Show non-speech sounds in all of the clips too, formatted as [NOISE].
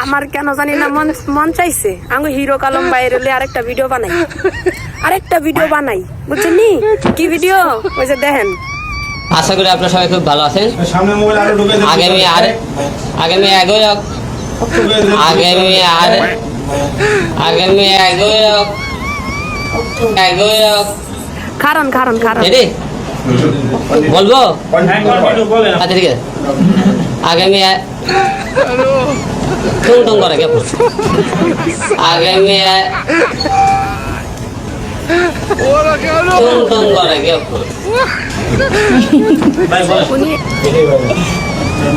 আমার কেন জানি না মন মন চাইছে। আমি হিরো কালম বাইরে হলে আরেকটা ভিডিও বানাই। আরেকটা ভিডিও বানাই বুঝছেন নি কি ভিডিও ওই যে দেখেন। আশা করি আপনারা সবাই খুব ভালো আছেন। সামনে মোবাইল আরও ঢুকে দিন। আগামী আর আগামী দিন। আগামী আর আগামী এগারোই অক- কারণ কারণ কারণ রেডি? বলব? আচ্ছা ঠিক আছে। আগামী এ- টুং টুং করে কেমন আগামী এ- টুং টুং করে উনি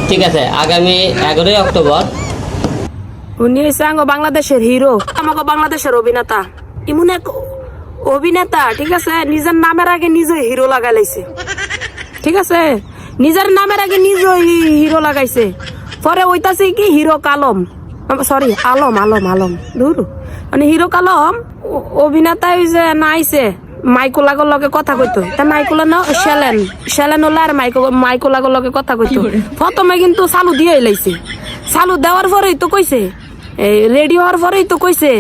ঠিক আছে, আগামী এগারোই অক্টোবর। উনি আঙ্গ বাংলাদেশের হিরো আমাকে বাংলাদেশের অভিনেতা। এমন এক অভিনেতা, ঠিক আছে? নিজের নামের আগে নিজে হিরো লাগাই লাইছে। ঠিক আছে? নিজের নামের আগে নিজে হিরো লাগাইছে। পরে ওইতাছে কি হিরো কালম সরি আলম আলম আলম। দূর মানে হিরো কালম অভিনেতা ওই যে নাইছে মাইকোলাগর লগে কথা কইতো। তা মাইকোলা না শ্যালেন শ্যালেন হলে আর মাইকো মাইকোলাগর লগে কথা কইতো। প্রথমে কিন্তু চালু দিয়ে লাইছে। চালু দেওয়ার পরেই তো কইছে এই রেডি হওয়ার পরেই তো কইছে।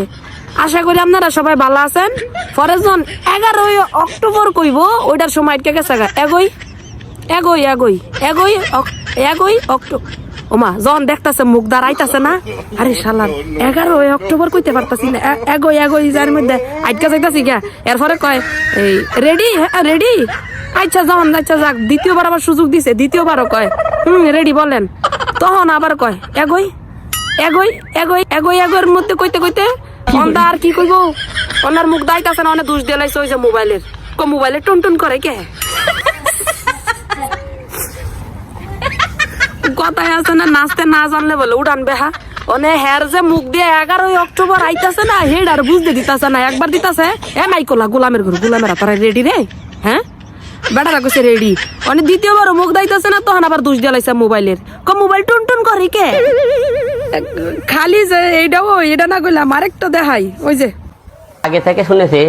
আশা করি আপনারা সবাই ভালো আছেন। পরে যখন এগারোই অক্টোবর কইব ওইটার সময় আটকে গেছে। এগোই এগোই এগোই এগোই এগোই অক্টো ওমা যখন দেখতাছে মুখ দাঁড়াইতাছে না আরে শালার এগারোই অক্টোবর কইতে পারতাছি না এগোই এগোই যার মধ্যে আটকে যাইতাছি গা এরপরে কয় এই রেডি হ্যাঁ রেডি আচ্ছা যখন আচ্ছা যাক দ্বিতীয়বার আবার সুযোগ দিছে দ্বিতীয়বারও কয় হুম রেডি বলেন। তখন আবার কয় এগোই এগোই এগোই এগোই এগোর মধ্যে কইতে কইতে অন্দা আর কি কইব? ওনার মুখ দাইতাছে না অনেক দোষ দিয়ে লাইছে ওই যে মোবাইলের। কো মোবাইলে টুন টুন করে কে? কথায় আছে না নাচতে না জানলে বলে উড়ান বেহা। অনে হের যে মুখ দিয়ে এগারোই অক্টোবর আইতাছে না হেড আর বুঝতে দিতাছে না একবার দিতাছে এ মাইকোলা গোলামের ঘর গোলামেরা তোরা রেডি রে? হ্যাঁ? বেটারা কইছে রেডি অনে দ্বিতীয়বার মুখ দাইতাছে না তখন আবার দোষ দিয়ে লাইছে মোবাইলের। ক মোবাইল টুন টুন করে কে? খালি যে এইটাও এটা না কইলাম আরেকটা দেখাই ওই যে। আগে থেকে শুনেছি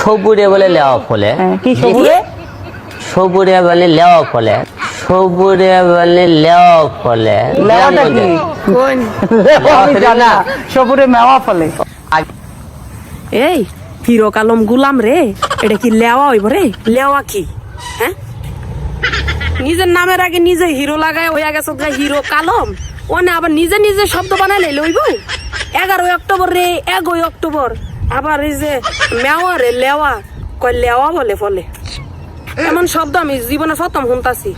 সবুরে বলে লেওয়া ফলে। হ্যাঁ, কি সবুরে? সবুরে বলে লেওয়া ফলে। সবুরে বলে লেওয়া ফলে। লেওয়াটা কি? কোন? আমি জানি। সবুরে মেওয়া ফলে। এই হিরো কালম গুলাম রে। এটা কি লেওয়া হইব রে? লেওয়া কি? হ্যাঁ? নিজের নামের আগে নিজে হিরো লাগায় হইয়া গেছে হিরো কালম। ওনে আবার নিজে নিজে শব্দ বানাই লাইলে হইব? এগারোই অক্টোবর রে এগারোই অক্টোবর। আবার এই যে মেওয়া রে লেওয়া। কয় লেওয়া বলে ফলে। [LAUGHS] এমন শব্দ আমি জীবনে প্রথম শুনতাছি।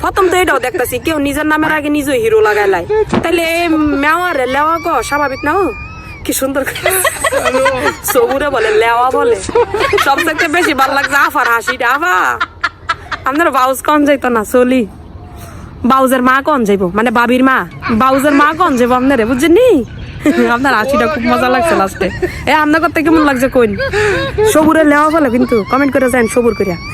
প্রথম তো এটাও দেখতাছি, কেউ নিজের নামের আগে নিজে হিরো লাগাই লাই। তাইলে এই মেওয়া রে, লেওয়া গো, স্বাভাবিক না কি সুন্দর সবুরে বলে, লেওয়া বলে। সবথেকে বেশি ভালো লাগছে আফার হাসিটা, আফা। আপনার বাউজ কন যাইতো না, চলি। বাউজের মা কন যাইবো? মানে বাবির মা। বাউজের মা কন যাইবো আপনারে, বুঝছেন [LAUGHS] আপনার হাসিটা খুব মজা লাগছে লাস্টে। এ, আপনার কথা কেমন লাগছে কইন? সবুরে লেওয়া ফেলে কিন্তু কমেন্ট করে যান সবুর করিয়া [LAUGHS]